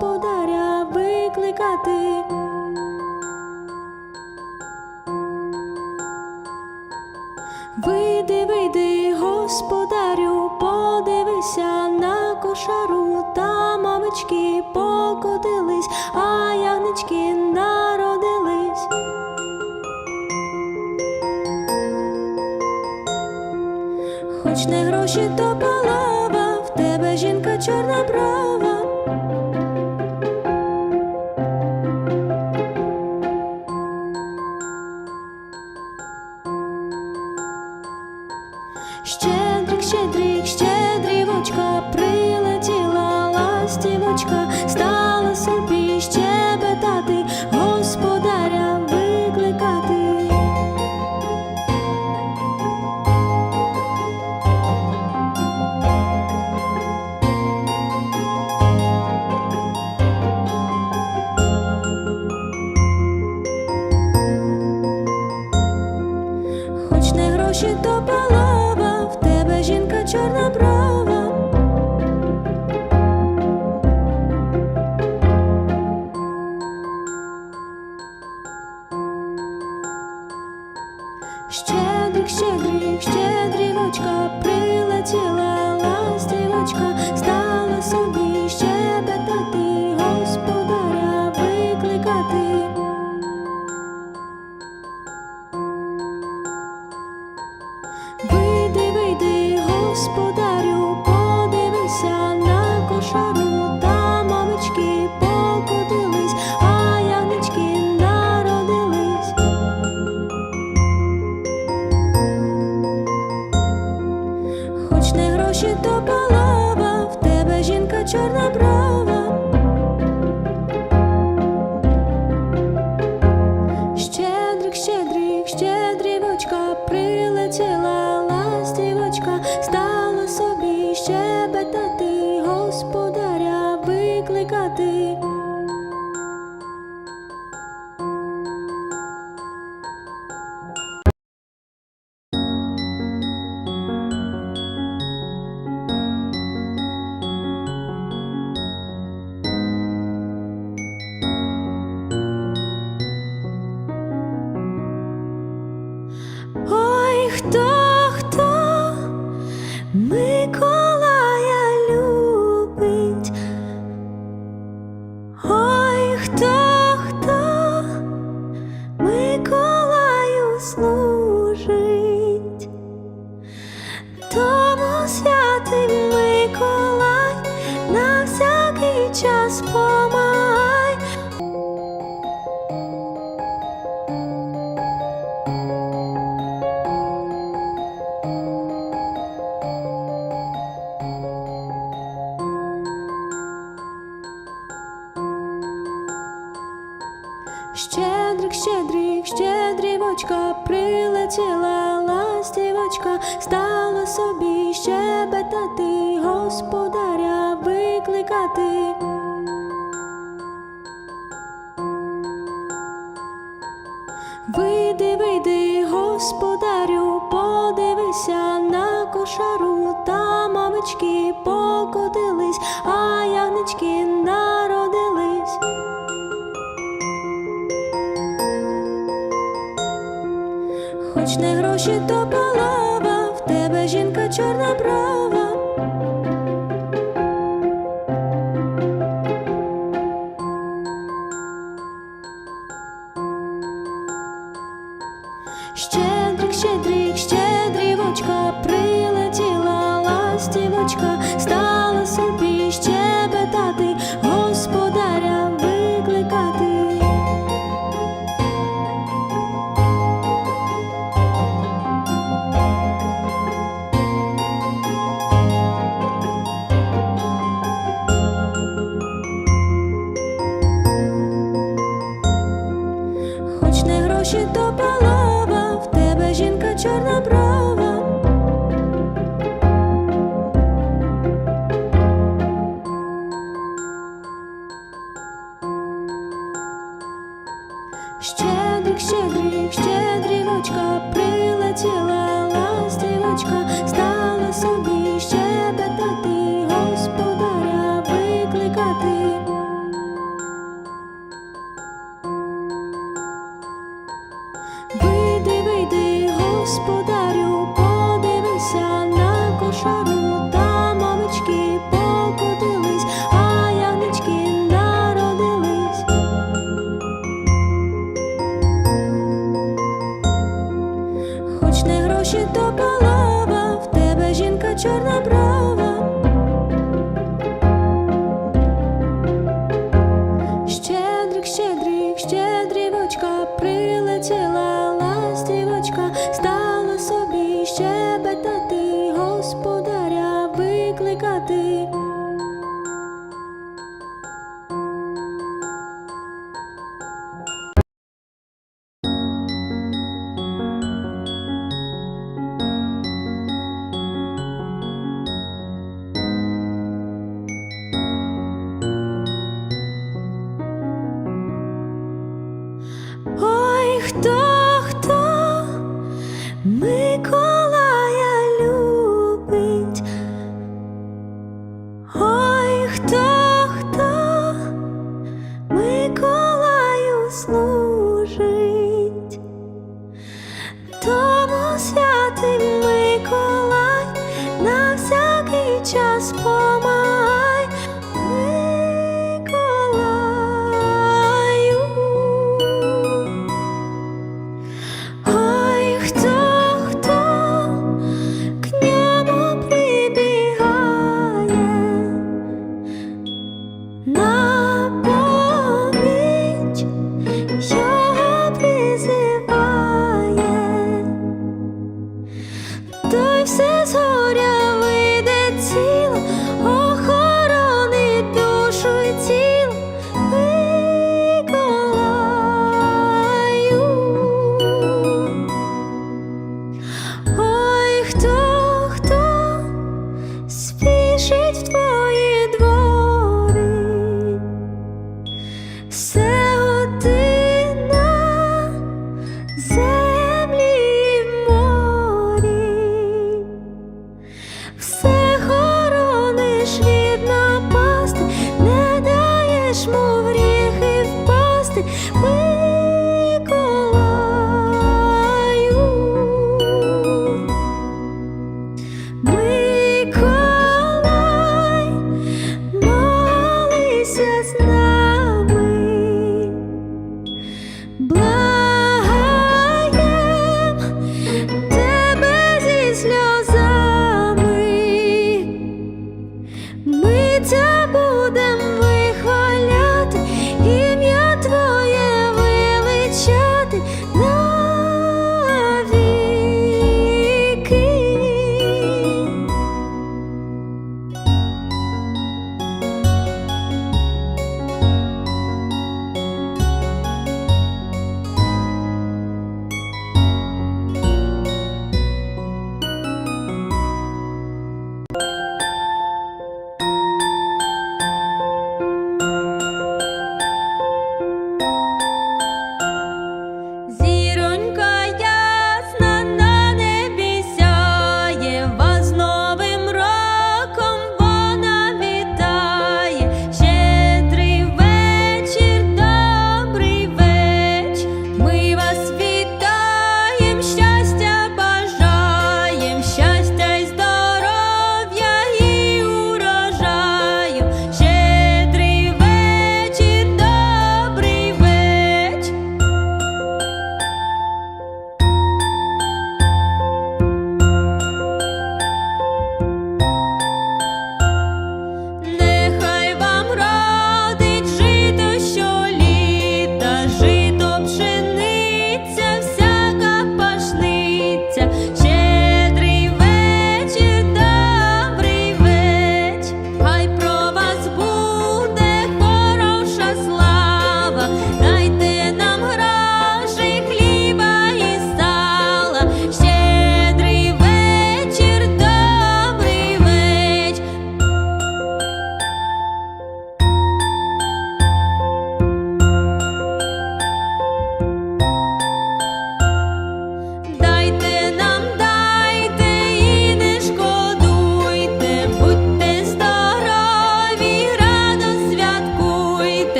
господаря викликати. Вийди, вийди, господарю, подивися на кошару, та мамочки покотились, а ягнички народились. Хоч не гроші, то полова, в тебе жінка чорна брава. Trên господаря викликати. Вийди, вийди, господарю, подивися на кошару та мамички покотились, а ягнички народились. Хоч не гроші то. ластівочка, прилетіла ластівочка. Викликати. Just.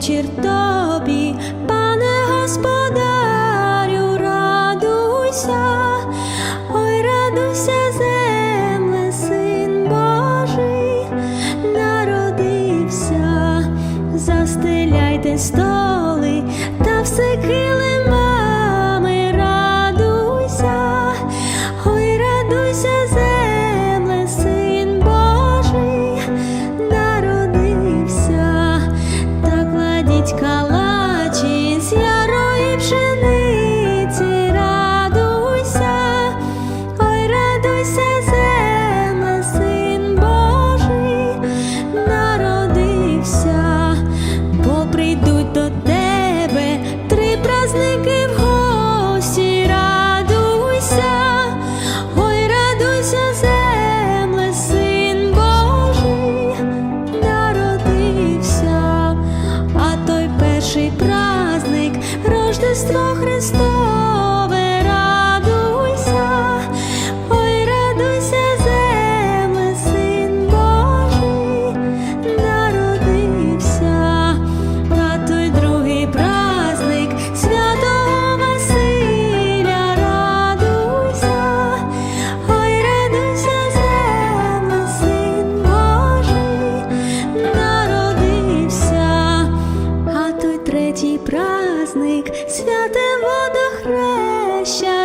вечір тобі, пане Господь. батька. Христо Христо. праздник, святе водохреща.